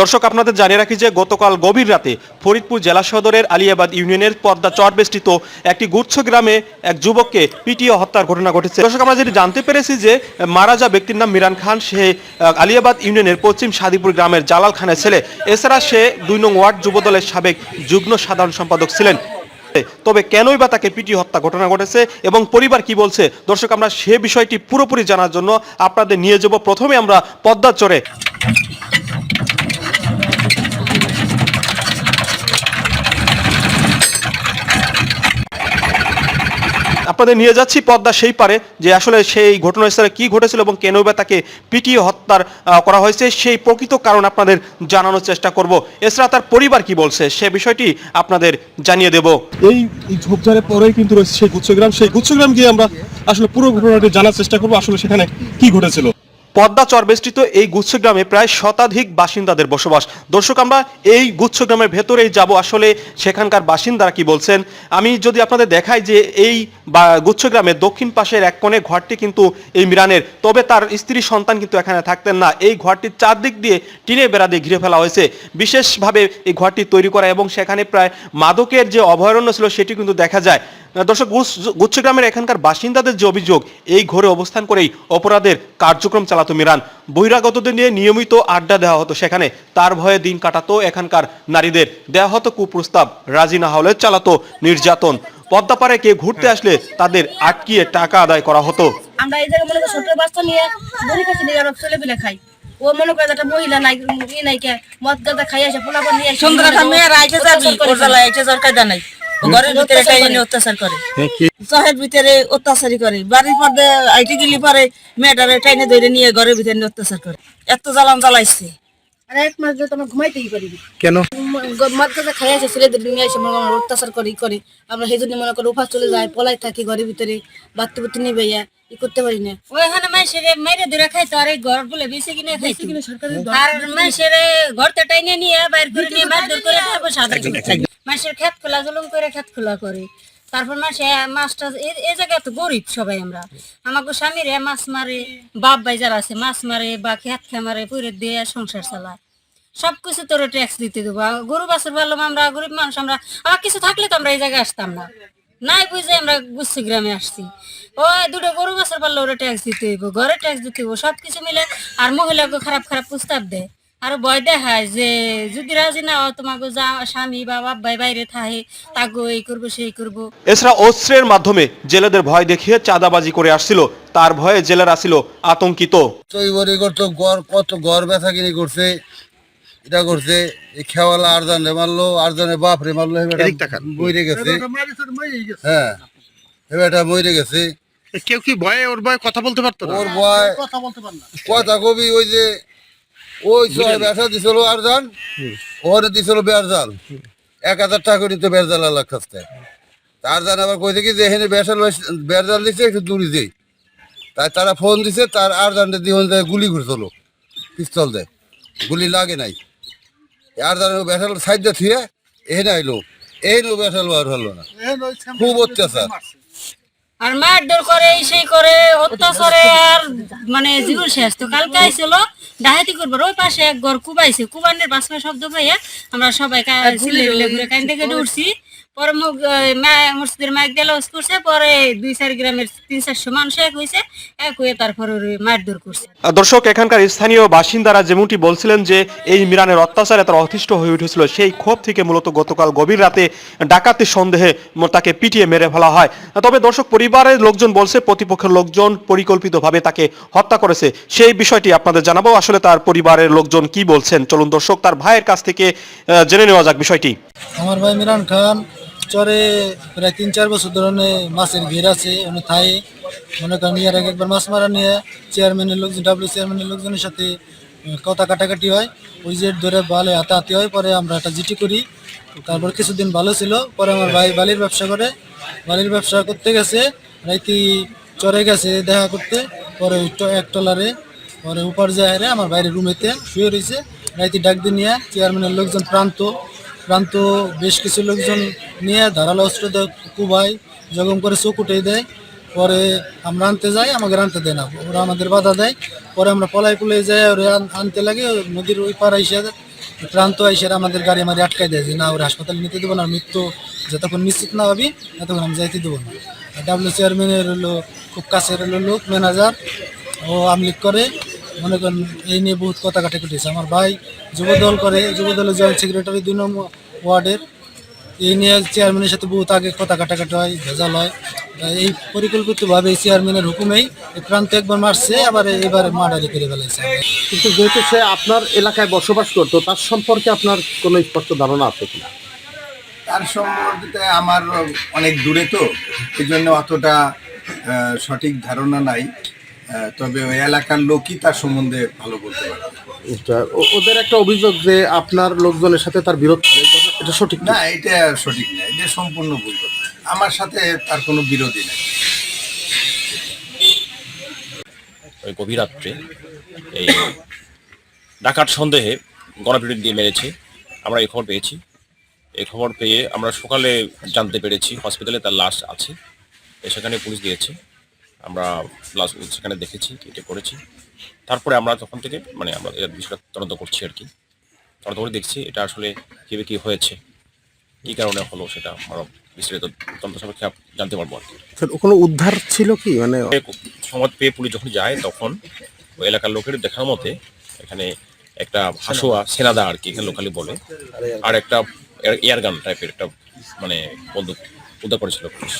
দর্শক, আপনাদের জানিয়ে রাখি যে গতকাল গভীর রাতে ফরিদপুর জেলা সদরের আলিয়াবাদ ইউনিয়নের পদ্মা চরবেষ্টিত একটি গুচ্ছ গ্রামে এক যুবককে পিটিয়ে হত্যার ঘটনা ঘটেছে। দর্শক, আমরা যেটি জানতে পেরেছি যে মারা যা ব্যক্তির নাম মিরান খান, সে আলিয়াবাদ ইউনিয়নের পশ্চিম সাদিপুর গ্রামের জালাল খানের ছেলে। এছাড়া সে দুই নং ওয়ার্ড যুবদলের সাবেক যুগ্ম সাধারণ সম্পাদক ছিলেন। তবে কেনই বা তাকে পিটি হত্যা ঘটনা ঘটেছে এবং পরিবার কি বলছে? দর্শক, আমরা সে বিষয়টি পুরোপুরি জানার জন্য আপনাদের নিয়ে যাব। প্রথমে আমরা পদ্মার চরে। আপনাদের নিয়ে যাচ্ছি পদ্মা সেই পারে যে আসলে সেই ঘটনাস্থলে কি ঘটেছিল এবং কেন বা তাকে পিটিয়ে হত্যার করা হয়েছে সেই প্রকৃত কারণ আপনাদের জানানোর চেষ্টা করব। এছাড়া তার পরিবার কি বলছে সে বিষয়টি আপনাদের জানিয়ে দেব। এই ঝোপঝাড়ের পরেই কিন্তু রয়েছে সেই গুচ্ছগ্রাম। সেই গুচ্ছগ্রাম গিয়ে আমরা আসলে পুরো ঘটনাটি জানার চেষ্টা করব আসলে সেখানে কি ঘটেছিল। পদ্মা চরবেষ্টিত এই গুচ্ছগ্রামে প্রায় শতাধিক বাসিন্দাদের বসবাস। দর্শক আমরা এই গুচ্ছগ্রামের ভেতরেই যাব। আসলে সেখানকার বাসিন্দারা কি বলছেন? আমি যদি আপনাদের দেখাই যে এই বা গুচ্ছগ্রামের দক্ষিণ পাশের এক কোণে ঘরটি কিন্তু এই মিরানের। তবে তার স্ত্রী সন্তান কিন্তু এখানে থাকতেন না। এই ঘরটির চারদিক দিয়ে টিনে বেড়া দিয়ে ঘিরে ফেলা হয়েছে। বিশেষভাবে এই ঘরটি তৈরি করা এবং সেখানে প্রায় মাদকের যে অভয়ারণ্য ছিল সেটি কিন্তু দেখা যায়। দর্শক গুচ্ছ- গুচ্ছগ্রামের এখানকার বাসিন্দাদের যে অভিযোগ, এই ঘরে অবস্থান করেই অপরাধের কার্যক্রম চালাতো মিরান। বহিরাগতদের নিয়ে নিয়মিত আড্ডা দেওয়া হতো সেখানে। তার ভয়ে দিন কাটাতো এখানকার নারীদের। দেওয়া হতো কুপ্রস্তাব। রাজি না হলে চালাতো নির্যাতন। পদ্মাপাড়ে কে ঘুরতে আসলে তাদের আটকিয়ে টাকা আদায় করা হতো। আমরা এই জায়গায় মনে করি ছোট বাচ্চা নিয়ে বড়ি কাছে নিয়ে আমরা ছেলে পিলে খাই। ও মনে করে একটা মহিলা নাই ই নাই কে মদ গাদা খাই আসে পোলা নিয়ে আসে সুন্দর একটা মেয়ের আইতে যাবি ওর জ্বালায় আইতে যাওয়ার কায়দা নাই। ও ঘরের ভিতরে টাইনে অত্যাচার করে। শহের ভিতরে অত্যাচারই করে। বাড়ির পর্দে আইতে গেলি পরে মেয়েটারে টাইনে ধরে নিয়ে ঘরের ভিতরে অত্যাচার করে। এত জ্বালান জ্বালাইছে। আর এক মাস ধরে তোমার ঘুমাইতেই পারি না। কেন? ম- গ- মদ গাদা খাই ছেলেদের নিয়ে মনে করেন অত্যাচার করি করে। আমরা সেই জন্য মনে করি উপাস চলে যায় পলাই থাকি ঘরের ভিতরে বাত্তু বুত্তু নিয়ে ই করতে পারি না। ওইখানে মাইসেরে মেরে ধরে খাইতো আর এই ঘর বলে বেশি কিনে খাইতো। আর মাইসেরে ঘরতে টাইনে নিয়ে বাইর করে নিয়ে মারধর করে তারপর সাদা মাইসের খেত খোলা জুলুম করে খেত খোলা করে। তারপর মাসে মাছটা এই- এই জায়গায় তো গরিব সবাই আমরা। আমাকে স্বামীরে মাছ মারে, বাপ ভাই যারা আছে মাছ মারে বা খেত খে মারে পুরে দিয়ে, সংসার চালায়। সবকিছু তোর ট্যাক্স দিতে দেবো। আর গরু, বাছুর পারলাম আমরা, গরিব মানুষ আমরা আমার কিছু থাকলে তো আমরা এই জায়গায় আসতাম না। নাই বুঝে আমরা গুচ্ছি গ্রামে আসছি। ও দুটো গরু, বাছুর পারলে ওরা ট্যাক্স দিতে হইব, ঘরে ট্যাক্স দিতে হইব, সবকিছু মিলে আর মহিলাকে খারাপ খারাপ প্রস্তাব দেয়। আর ভয় দেখায় যে যদি রাজি না হয় তোমাকে যা স্বামী বাবা ভাই বাইরে থাকে তাকে এই করব সেই করব। এছাড়া অস্ত্রের মাধ্যমে জেলেদের ভয় দেখিয়ে চাঁদাবাজি করে আসছিল। তার ভয়ে জেলেরা ছিল আতঙ্কিত। তৈরি করতো গড় কত গড় ব্যথা কিনি করছে এটা করছে এই খেওয়ালা আরজানে মারলো আরজানে বাপ রে মারলো মরে গেছে। হ্যাঁ এবারটা মরে গেছে। কেউ কি ভয়ে ওর ভয়ে কথা বলতে পারতো ওর বয় কথা কবি ওই যে ওই সময় ব্যথা দিছিল আরজান ওরে দিছিল বেরজাল এক হাজার টাকা করে তো বেরজাল আল্লাহ কাছে তার জান আবার কইছে কি যে এখানে বেরজাল বেরজাল দিছে একটু দূরে দেই তাই তারা ফোন দিছে তার আরজানটা দিয়ে গুলি করছিল। পিস্তল দেয়। গুলি লাগে নাই। আর জানো বেসাল সাইডে থুয়ে এখানে আইলো। এখানে বেসাল বার হলো না। খুব অত্যাচার। আর মারধর করে এই সেই করে অত্যাচারে আর মানে জীবন শেষ। তো কালকে আইছিল ডাহাতি করবার ওই পাশে এক ঘর কুবাইছে। কুবানের পাশে শব্দ পাইয়া আমরা সবাই সিলে ঘুরে কাইন্দে কেটে উঠছি। পরে মুখ মসজিদের মাইক দিয়ে লস করছে পরে দুই চার গ্রামের তিন চারশো মানুষ এক হয়েছে এক হয়ে তারপরে ওরে মারধর করছে। দর্শক এখানকার স্থানীয় বাসিন্দারা যেমনটি বলছিলেন যে এই মিরানের অত্যাচারে তারা অতিষ্ঠ হয়ে উঠেছিল সেই ক্ষোভ থেকে মূলত গতকাল গভীর রাতে ডাকাতির সন্দেহে তাকে পিটিয়ে মেরে ফেলা হয়। তবে দর্শক পরিবারের লোকজন বলছে প্রতিপক্ষের লোকজন পরিকল্পিতভাবে তাকে হত্যা করেছে। সেই বিষয়টি আপনাদের জানাব আসলে তার পরিবারের লোকজন কি বলছেন? চলুন দর্শক তার ভাইয়ের কাছ থেকে জেনে নেওয়া যাক বিষয়টি। আমার ভাই মিরান খান চরে প্রায় তিন, চার বছর ধরে মাছের ঘের আছে, উনি থাই। মনে করেন ইয়ার আগে একবার মাছ মারা নিয়ে চেয়ারম্যানের লোকজন ডাব্লিউ চেয়ারম্যানের লোকজনের সাথে কথা কাটাকাটি হয়। ওই যে ধরে বালে হাতাহাতি হয়, পরে আমরা একটা জিটি করি। তারপর কিছুদিন ভালো ছিল, পরে আমার ভাই বালির ব্যবসা করে। বালির ব্যবসা করতে গেছে রাইতি চরে গেছে দেখা করতে। পরে এক টলারে পরে উপর যায় আমার বাইরে রুমেতে শুয়ে রয়েছে রাইতে ডাক দিয়ে নিয়ে চেয়ারম্যানের লোকজন প্রান্ত প্রান্ত বেশ কিছু লোকজন নিয়ে ধারালো অস্ত্র কুবাই জখম করে চোখ উঠে দেয়। পরে আমরা আনতে যাই, আমাকে আনতে দেয় না। ওরা আমাদের বাধা দেয়। পরে আমরা পলাই পুলাই যাই, ওরা আন- আনতে লাগে নদীর ওই পার আইসে প্রান্ত আইসে আমাদের গাড়ি মারি আটকাই দেয় যে, না, ওরা হাসপাতালে নিতে দেবো না মৃত্যু যতক্ষণ নিশ্চিত না হবি, ততক্ষণ আমি যাইতে দেবো না। ডাব্লিউ চেয়ারম্যানের হলো খুব কাছের হলো লোক ম্যানেজার ও আমলিক করে। মনে করেন এই নিয়ে বহুত কথা কাটাকুটিছে আমার ভাই যুবদল করে যুবদলের জয়েন্ট সেক্রেটারি দুই নম্বর ওয়ার্ডের এই নিয়ে চেয়ারম্যানের সাথে বহুত আগে কথা কাটাকাটি হয় ভেজাল হয়। এই পরিকল্পিতভাবে এই চেয়ারম্যানের হুকুমেই এই প্রান্ত একবার মারছে আবার এবার মার্ডারি করে ফেলেছে। কিন্তু যেহেতু সে আপনার এলাকায় বসবাস করতো তার সম্পর্কে আপনার কোনো স্পষ্ট ধারণা আছে কিনা? তার সম্পর্কে আমার অনেক দূরে তো এই জন্য অতটা সঠিক ধারণা নাই। তবে ওই এলাকার লোকই তার সম্বন্ধে ভালো বলতে পারে। ওদের একটা অভিযোগ যে আপনার লোকজনের সাথে তার বিরোধ এটা- এটা সঠিক না এটা সঠিক না এটা সম্পূর্ণ ভুল আমার সাথে তার কোনো বিরোধী নেই। ওই গভীর রাত্রে এই ডাকাত সন্দেহে গণপিটুনি দিয়ে মেরেছে। আমরা এই খবর পেয়েছি। এই খবর পেয়ে আমরা সকালে জানতে পেরেছি হসপিটালে তার লাশ আছে। সেখানে পুলিশ দিয়েছে। আমরা লাশ সেখানে দেখেছি এটা করেছি। তারপরে আমরা তখন থেকে মানে আমরা এর বিষয়টা তদন্ত করছি আর কি। তদন্ত করে দেখছি এটা আসলে কীভাবে কী হয়েছে কী কারণে হলো সেটা আমরা বিস্তারিত তদন্ত সাপেক্ষে জানতে পারব আর কি। স্যার, কোনো উদ্ধার ছিল কি? মানে সংবাদ পেয়ে পুলিশ যখন যায় তখন ওই এলাকার লোকের দেখার মতে এখানে একটা হাসুয়া সেনাদা আর কি এখানে লোকালি বলে। আর একটা এয়ারগান টাইপের একটা মানে বন্দুক উদ্ধার করেছিল পুলিশ।